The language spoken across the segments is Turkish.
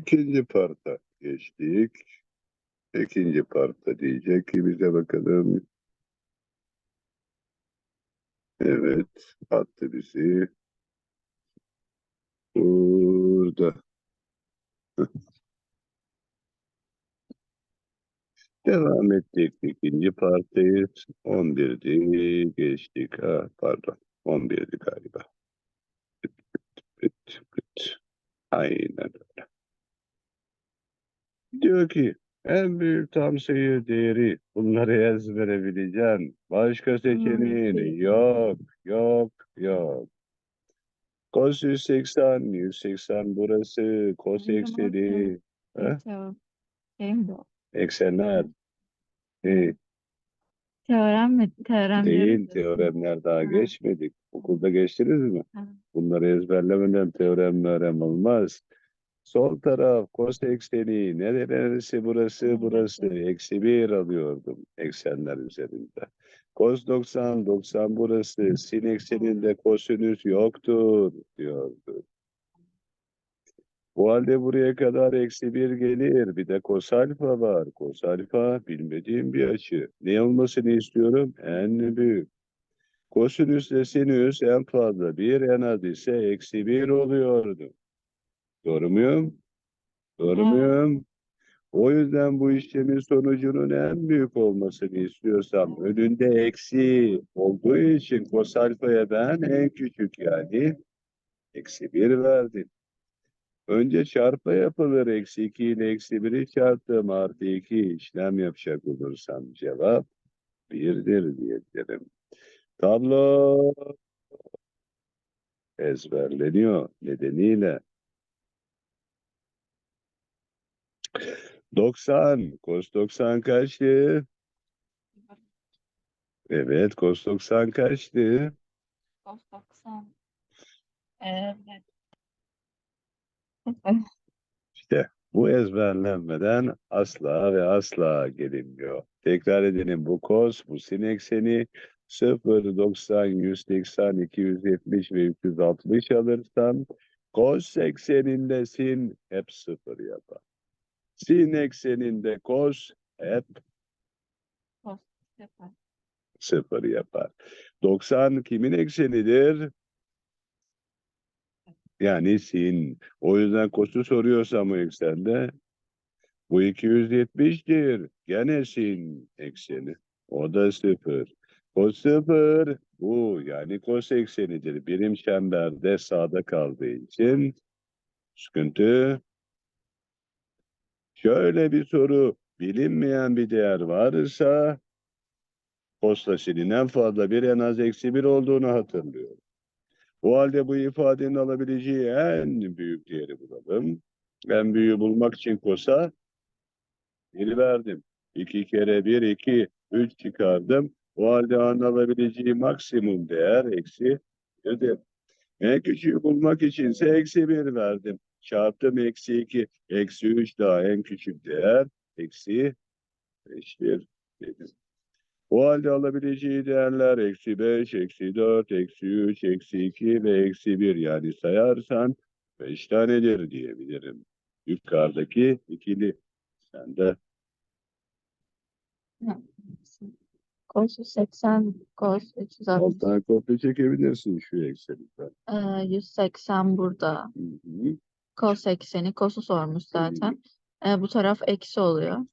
İkinci parta geçtik. İkinci parta diyecek ki bize bakalım. Evet, attı bizi. Burada. Devam ettik. İkinci partayız. 11'di. Geçtik. Ha, pardon. 11'di galiba. Aynen öyle. Diyor ki en büyük tam sayı değeri bunları ezbere bileceksin. Başka seçeneğin yok, yok, yok. Cos 180, 180 burası, cos ekseni, Ha? Teo- mi bu? eksenler. E, Teorem mi? Teorem değil, diyoruz teoremler daha Ha. geçmedik. Okulda geçtiniz mi? Ha. Bunları ezberlemeden teorem meorem olmaz. Sol taraf cos ekseni ne neresi burası burası eksi bir alıyordum eksenler üzerinde. Cos 90 90 burası sin ekseninde kosinüs yoktur diyordu. Bu halde buraya kadar eksi bir gelir. Bir de cos alfa var. Cos alfa bilmediğim bir açı. Ne olmasını istiyorum? En büyük. Kosinüs ile sinüs en fazla bir en az ise eksi bir oluyordu. Doğru muyum? Doğru Evet. muyum? O yüzden bu işlemin sonucunun en büyük olmasını istiyorsam önünde eksi olduğu için cos alfaya ben en küçük yani eksi bir verdim. Önce çarpma yapılır. Eksi 2 ile eksi 1'i çarptım. Artı 2 işlem yapacak olursam cevap 1'dir diyebilirim. Tablo ezberleniyor nedeniyle 90. Cos 90 kaçtı? Evet, cos 90 kaçtı? Cos 90. Evet. İşte bu ezberlenmeden asla ve asla gelinmiyor. Tekrar edelim bu cos, bu sin ekseni 0, 90, 180, 270 ve 360 alırsam cos ekseninde sin hep 0 yapar. Sin ekseninde cos hep Cos yapar. 0 yapar. 90 kimin eksenidir? Yani sin. O yüzden cos'u soruyorsam o eksende bu 270'dir. Gene sin ekseni. O da 0. Cos 0 bu yani cos eksenidir. Birim çemberde sağda kaldığı için sıkıntı. Şöyle bir soru bilinmeyen bir değer varsa cos'la sinin en fazla bir en az eksi bir olduğunu hatırlıyorum. O halde bu ifadenin alabileceği en büyük değeri bulalım. En büyüğü bulmak için kosa 1 verdim. 2 kere 1, 2, 3 çıkardım. O halde A'nın alabileceği maksimum değer eksi 1'dir. En küçüğü bulmak içinse eksi 1 verdim. Çarptım eksi 2, eksi 3 daha en küçük değer eksi 5'tir dedim. O halde alabileceği değerler eksi 5, eksi 4, eksi 3, eksi 2 ve eksi 1 yani sayarsan 5 tanedir diyebilirim. Yukarıdaki ikili sende Cos 80, cos 360. alttan kopya çekebilirsin şu ekseninden. Ee, 180 burada. Hı hı. Cos ekseni. Cos'u sormuş zaten. Ee, bu taraf eksi oluyor.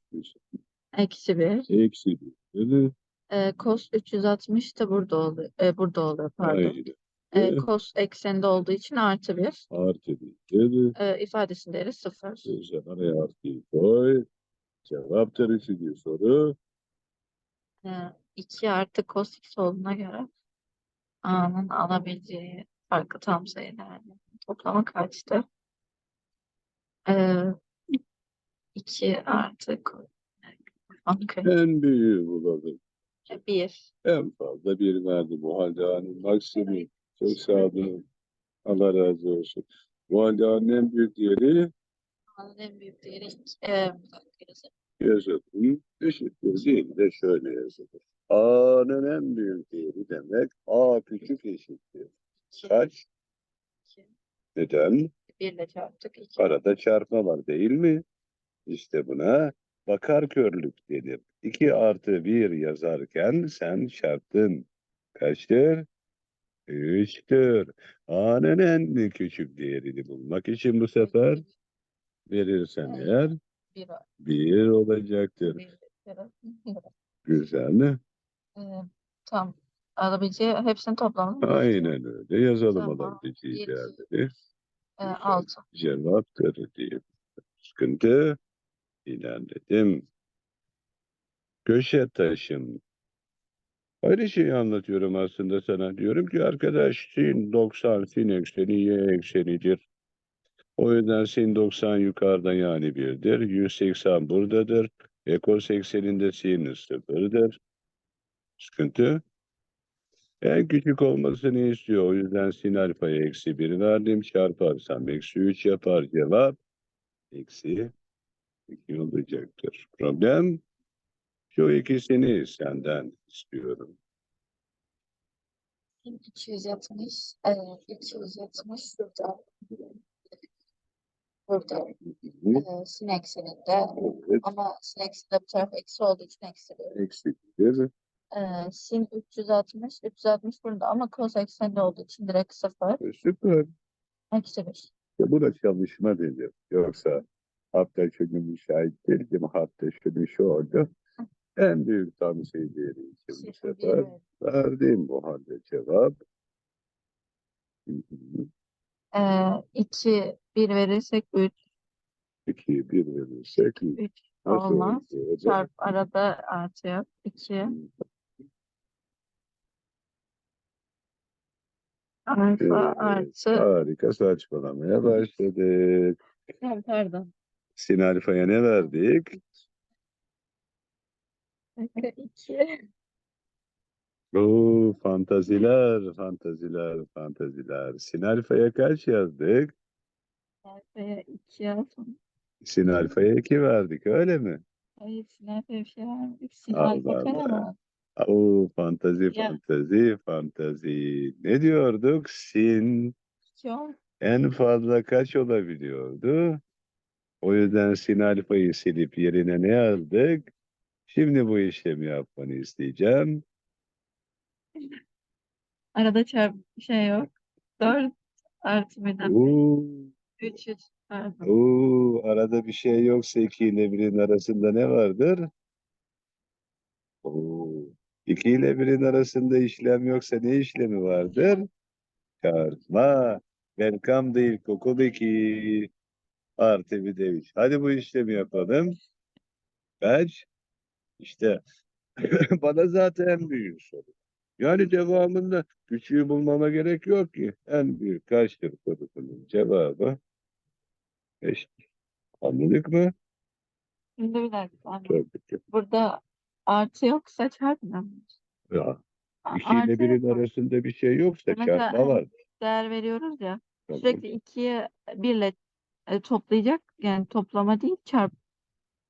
Eksi 1. Eksi 1. Ee, cos 360 da burada oluyor. Ee, burada oluyor pardon. Aynen. Evet. cos ekseninde olduğu için artı 1. Artı 1. Ee, ifadesinin değeri 0. Sen araya artıyı koy. Cevaptır üçüncü soru. Ee, 2 artı cos x olduğuna göre A'nın alabileceği farklı tam sayı değerleri toplamı kaçtı? Ee, 2 artı co- Okey. En büyüğü bulalım. 1. En fazla bir verdi. Bu halde A'nın maksimum. Çok sağ olun. Allah razı olsun. Bu halde A'nın en büyük değeri A'nın en büyük değeri 2. Ee, bir dakika yazayım. yazalım. Eşittir değil de şöyle yazılır. A'nın en büyük değeri demek A küçük eşittir. İki, Kaç? iki. Neden? 1 ile çarptık. 2. Arada çarpma var değil mi? İşte buna bakar körlük denir. 2 artı 1 yazarken sen çarptın. Kaçtır? 3'tür. A'nın en küçük değerini bulmak için bu sefer verirsen Evet. eğer 1 1 olacaktır. 1 Güzel. Ee, tam alabileceği hepsini toplamını bulacağız. Aynen öyle. Yazalım Tamam. alabileceği Bir, değerleri. 6. Cevaptır diye. Sıkıntı. İlerledim. Köşe taşım. Aynı şeyi anlatıyorum aslında sana. Diyorum ki arkadaş sin 90 sin ekseni y eksenidir. O yüzden sin 90 yukarıda yani birdir. 180 buradadır. Ekos ekseninde sin sıfırdır. Sıkıntı. En küçük olmasını istiyor. O yüzden sin alfaya eksi 1 verdim. Çarparsam eksi 3 yapar cevap. Eksi 2 olacaktır. Problem şu ikisini senden istiyorum. 270, e, 270 şurada. Burada. E, sin ekseninde. Evet, Ama sin ekseninde bu taraf eksi olduğu için eksi bir. Eksi 1. E, sin 360, 360 burada ama cos ekseninde olduğu için direkt 0. Süper. Eksi 1. Ya bu da çalışma denir. Yoksa hafta sonu müşahit değildim. Hafta sonu şu oldu. En büyük tam şey değeri için bu bir sefer ve- verdiğim bu halde cevap. Hı hı. E, 2, 1 verirsek 3, 2'ye 1 verirsek 3 nasıl olmaz. Çarp arada artıyor. 2 alfa Evet, artı harika saçmalamaya başladık. Ha, pardon. Sin alfaya ne verdik? 2 Oo, fantaziler, fantaziler, fantaziler. Sin alfaya kaç yazdık? alfaya 2 yazdım. Sin alfaya 2 verdik öyle mi? Hayır sin alfaya bir şey vermedik. Sin Allah Allah. Oo, fantazi, Ya. fantazi, fantazi. Ne diyorduk? Sin 2 ol. en fazla kaç olabiliyordu? O yüzden sin alfayı silip yerine ne yazdık? Şimdi bu işlemi yapmanı isteyeceğim. Arada çarp şey yok. 4 artı 1'den Oo, 300 pardon. oo, arada bir şey yoksa 2 ile 1'in arasında ne vardır? Oo, 2 ile 1'in arasında işlem yoksa ne işlemi vardır? Çarpma. Welcome to ilkokul 2 artı bir de 3. Hadi bu işlemi yapalım. Kaç? İşte bana zaten en büyük soru. Yani devamında küçüğü bulmama gerek yok ki. En büyük kaçtır sorusunun cevabı 5. Anladık mı? Şimdi bir dakika. Burada artı yoksa muyuz? Ya, A- 2 ile artı 1'in yok. arasında bir şey yoksa Mesela çarpma hani var. Değer veriyoruz ya. Tamam. Sürekli 2'ye 1 ile e, toplayacak. Yani toplama değil çarp.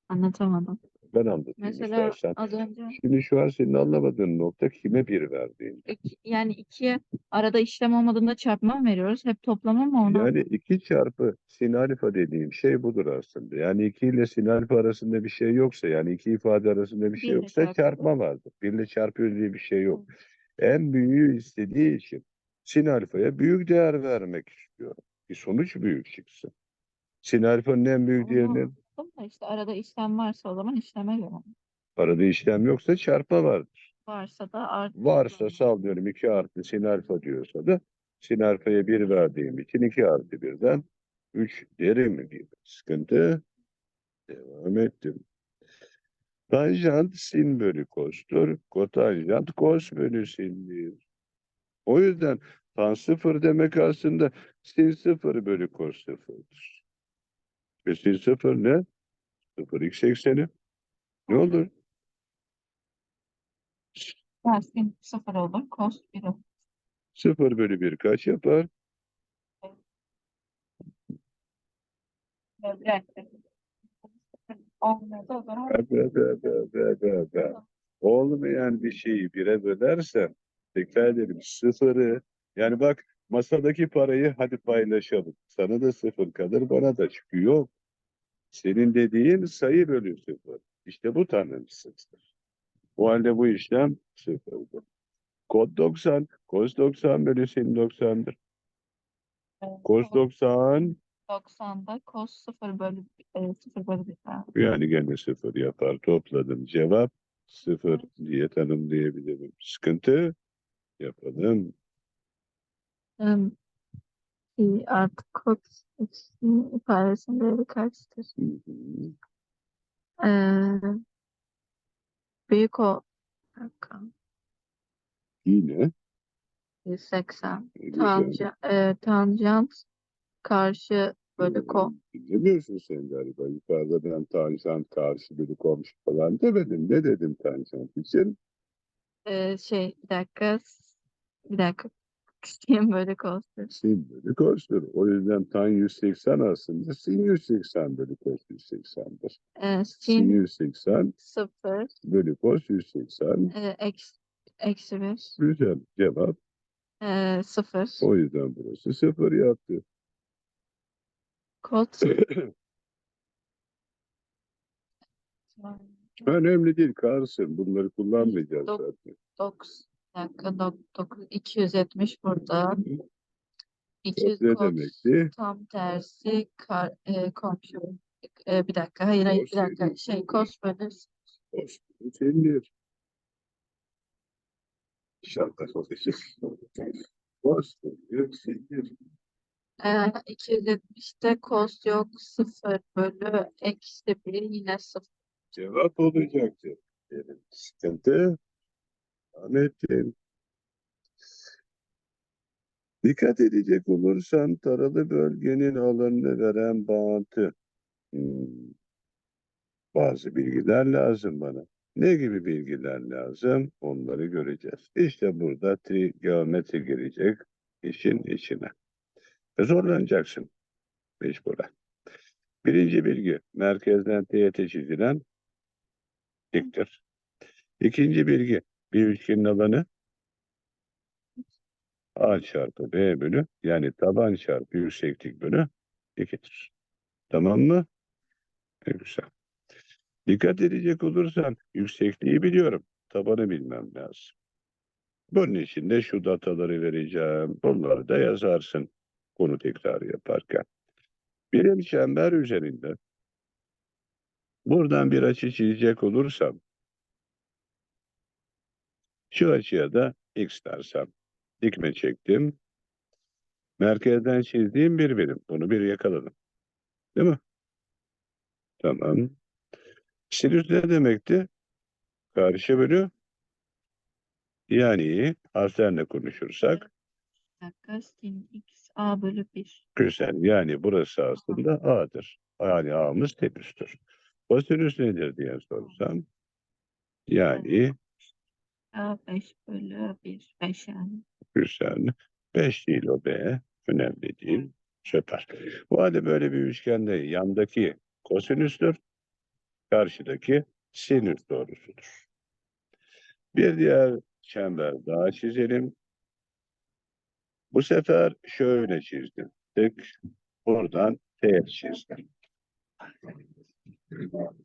Anlatamadım. Ben anlatayım Mesela istersen. az önce Şimdi şu an senin anlamadığın nokta kime bir verdiğin. iki- yani 2'ye arada işlem olmadığında çarpma mı veriyoruz? Hep toplama mı ona? Yani 2 çarpı sin alfa dediğim şey budur aslında. Yani 2 ile sin alfa arasında bir şey yoksa yani iki ifade arasında bir şey ile yoksa çarpı. çarpma vardır. 1 ile çarpıyor diye bir şey yok. En büyüğü istediği için sin alfaya büyük değer vermek istiyorum. Bir sonuç büyük çıksın. Sin alfanın en büyük Onu değerinin anladım da işte arada işlem varsa o zaman işleme göre. arada işlem yoksa çarpma vardır. Varsa da artı. Varsa sallıyorum 2 artı sin alfa diyorsa da sin alfaya 1 verdiğim için 2 artı 1'den 3 derim gibi. Sıkıntı. Devam ettim. Tanjant sin bölü kostur. Kotanjant kos bölü sindir. O yüzden tan sıfır demek aslında sin sıfır bölü kos sıfırdır. Sin sıfır ne? Sıfır x ekseni. Ne olur? Tersin sıfır olur. Cos 1 olur. Sıfır bölü 1 kaç yapar? Bir. Be, be, be, be. Olmayan bir şeyi bire bölersen tekrar edelim sıfırı yani bak masadaki parayı hadi paylaşalım. Sana da sıfır kalır, bana da çıkıyor. Yok. Senin dediğin sayı bölü sıfır. İşte bu tanımsızdır. O halde bu işlem sıfırdır. Kod 90, cos 90 bölü sin 90'dır. E, Cos cos 90 90'da cos 0 bölü e, 0 bölü 1 var. yani gene sıfır yapar. Topladım. Cevap sıfır diye tanımlayabilirim. Sıkıntı yapalım. Em, i artı cos x'in ifadesinin değeri kaçtır? Hı hı. Ee, büyük o bir dakika, Yine 180 güzel. tanjant, e, tanjant karşı bölü ko. Dinlemiyorsun sen galiba. Yukarıda ben tanjant karşı bölü komşu falan demedim. Ne dedim tanjant için? Ee, şey bir dakika bir dakika sin bölü cos'tur. Sin bölü cos'tur. O yüzden tan 180 aslında sin 180 bölü cos 180'dir. Ee, Sin sin 180 0 bölü cos 180. e, eksi, eksi 1 Güzel cevap. e, 0 O yüzden burası sıfır yaptı. kod Önemli değil Kars'ın. Bunları kullanmayacağız Dok- zaten. 9 dakika 9 270 burada. Kod 200 ne demekti? tam tersi kar, e, komşu. E, bir dakika hayır hayır bir dakika şey cos bölü Cos sindir. İnşallah olacak. Cos bölü sindir. e, 270'te cos yok 0 bölü eksi 1 yine 0. Cevap olacaktır. Sıkıntı Ahmet'im. Dikkat edecek olursan taralı bölgenin alanını veren bağıntı. Hmm. Bazı bilgiler lazım bana. Ne gibi bilgiler lazım? Onları göreceğiz. İşte burada trigonometri girecek işin içine. Zorlanacaksın mecburen. Birinci bilgi, merkezden teğete çizilen diktir. İkinci bilgi, bir üçgenin alanı A çarpı B bölü yani taban çarpı yükseklik bölü 2'dir. Tamam mı? Ne güzel. Dikkat edecek olursan yüksekliği biliyorum. Tabanı bilmem lazım. Bunun için de şu dataları vereceğim. Bunları da yazarsın konu tekrar yaparken. Birim çember üzerinde buradan bir açı çizecek olursam şu açıya da x dersem dikme çektim. Merkezden çizdiğim bir birim. Bunu bir yakaladım. Değil mi? Tamam. Sinüs ne demekti? Karşı bölü yani harflerle konuşursak dakika sin x a bölü 1. güzel. Yani burası aslında A'dır. Yani A'mız sinüstür. O sinüs nedir diye sorsam yani 5 bölü 1. 5 yani. güzel. 5 değil o B. Önemli değil. Süper. Bu halde böyle bir üçgende yandaki kosinüstür. Karşıdaki sinüs doğrusudur. Bir diğer çember daha çizelim. Bu sefer şöyle çizdim. Tek buradan teğet çizdim.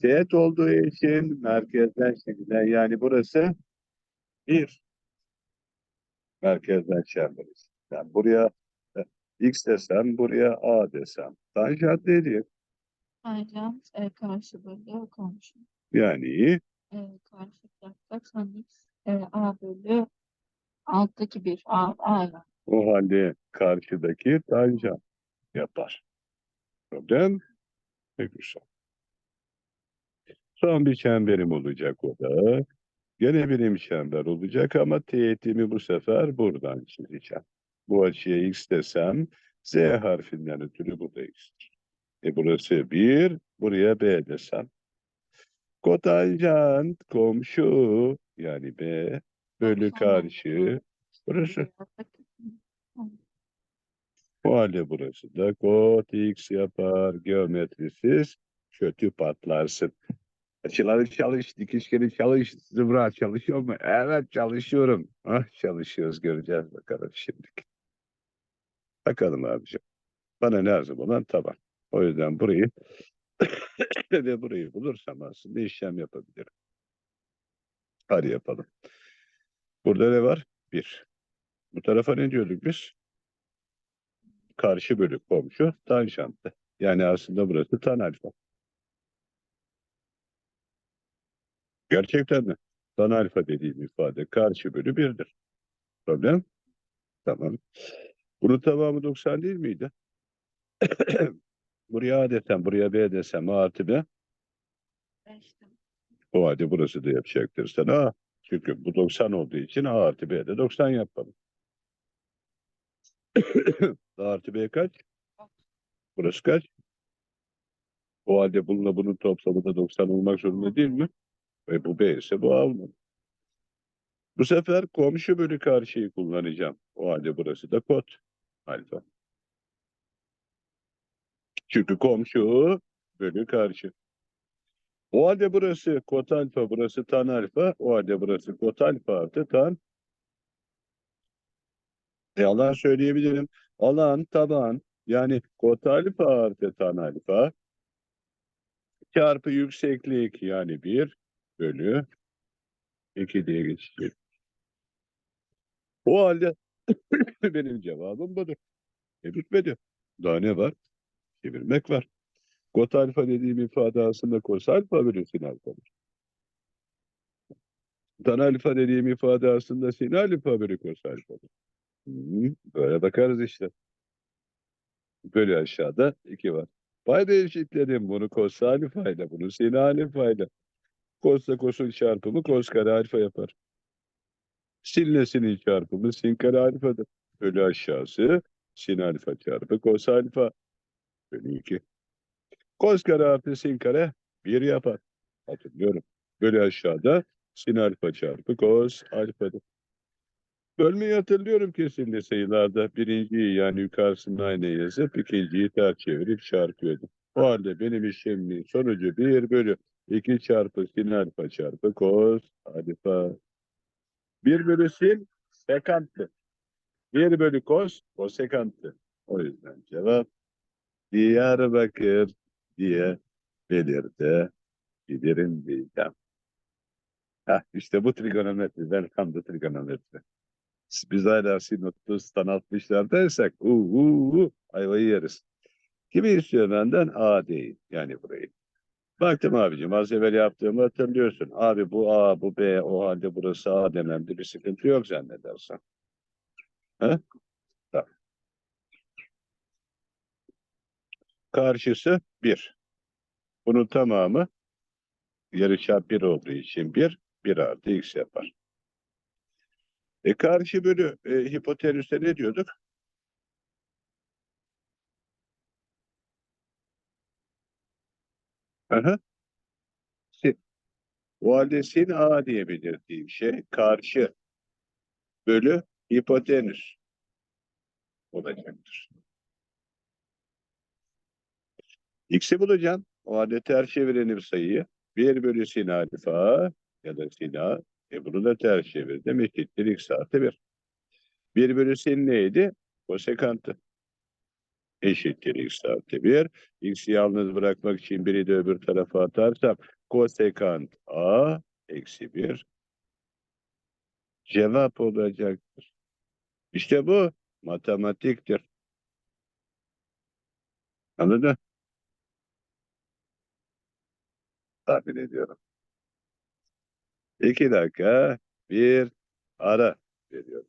Teğet olduğu için merkezden çizilen yani burası bir merkezden çemberiz. Yani buraya e, x desem buraya a desem. Tanjant nedir? Tanjant e, karşı bölü komşu. Yani E, karşı tarafta tan x e, a bölü alttaki 1. A, a yani. o halde karşıdaki tanjant yapar. Problem ne güzel. Son bir çemberim olacak o da. Gene birim çember olacak ama teğetimi bu sefer buradan çizeceğim. Bu açıya x desem z harfinden ötürü bu da x'tir. E burası 1, buraya b desem. Kotanjant komşu yani b bölü 90 karşı burası. O halde burası da kot x yapar geometrisiz kötü patlarsın. Açıları çalış, dikişleri çalış, zıvra çalışıyor mu? Evet çalışıyorum. Ah çalışıyoruz göreceğiz bakalım şimdi. Bakalım abicim. Bana lazım olan taban. O yüzden burayı ve burayı bulursam aslında işlem yapabilirim. Hadi yapalım. Burada ne var? Bir. Bu tarafa ne diyorduk biz? Karşı bölük komşu tanjantlı. Yani aslında burası tan. Gerçekten mi? Tan alfa dediğim ifade karşı bölü birdir. Problem? Tamam. Bunun tamamı 90 değil miydi? buraya A desem, buraya B desem A artı B. O halde burası da yapacaktır sana A. Çünkü bu 90 olduğu için A artı B de 90 yapalım. A artı B kaç? Burası kaç? O halde bununla bunun toplamı da 90 olmak zorunda değil mi? Ve bu B ise bu A olmalı. Bu sefer komşu bölü karşıyı kullanacağım. O halde burası da kod alfa. Çünkü komşu bölü karşı. O halde burası kot alfa, burası tan alfa. O halde burası kot alfa artı tan. E alan söyleyebilirim. Alan taban yani kot alfa artı tan alfa çarpı yükseklik yani 1 bölü 2 diye geçecek. O halde benim cevabım budur. E bitmedi. Daha ne var? Çevirmek var. Kot alfa dediğim ifade aslında kos alfa bölü sin. Tan alfa dediğim ifade aslında sin alfa bölü Böyle bakarız işte. Böyle aşağıda iki var. Payda eşitledim bunu kos ile bunu sin ile. Kosla kosun çarpımı kos kare alfa yapar. Sinle sinin çarpımı sin kare alfadır. Bölü aşağısı sin alfa çarpı kos alfa bölü 2. Kos kare artı sin kare 1 yapar. Hatırlıyorum. Bölü aşağıda sin alfa çarpı kos alfadır. Bölmeyi hatırlıyorum kesinlikle sayılarda. Birinciyi yani yukarısını aynı yazıp ikinciyi ters çevirip çarpıyordum. O halde benim işlemimin sonucu 1 bölü 2 çarpı sin alfa çarpı kos alfa. 1 bölü sin sekanttı. 1 bölü kos kosekanttı. O yüzden cevap Diyarbakır diye belirtebilirim diyeceğim. Heh, işte bu trigonometri, welcome to trigonometri. Biz hala sinüsü stan 60'lardaysak uu, uu, uu, ayvayı yeriz. Kimi istiyor benden? A değil. Yani burayı. Baktım abicim az evvel yaptığımı hatırlıyorsun. Abi bu A, bu B, o halde burası A dememde bir sıkıntı yok zannedersen. He? Tamam. Karşısı 1. Bunun tamamı yarıçap 1 olduğu için 1, 1 artı x yapar. E karşı bölü e, hipotenüste ne diyorduk? Aha. Sin. O halde sin A diye şey karşı bölü hipotenüs olacaktır. X'i bulacağım. O halde ters çevirelim sayıyı. 1 bölü sin alfa ya da sin A. E bunu da ters çevirdim. Eşittir x artı 1. 1 bölü sin neydi? Kosekantı. Eşittir x artı 1. X'i yalnız bırakmak için biri de öbür tarafa atarsam kosekant a eksi 1 cevap olacaktır. İşte bu matematiktir. Anladın? Tahmin ediyorum. İki dakika bir ara veriyoruz.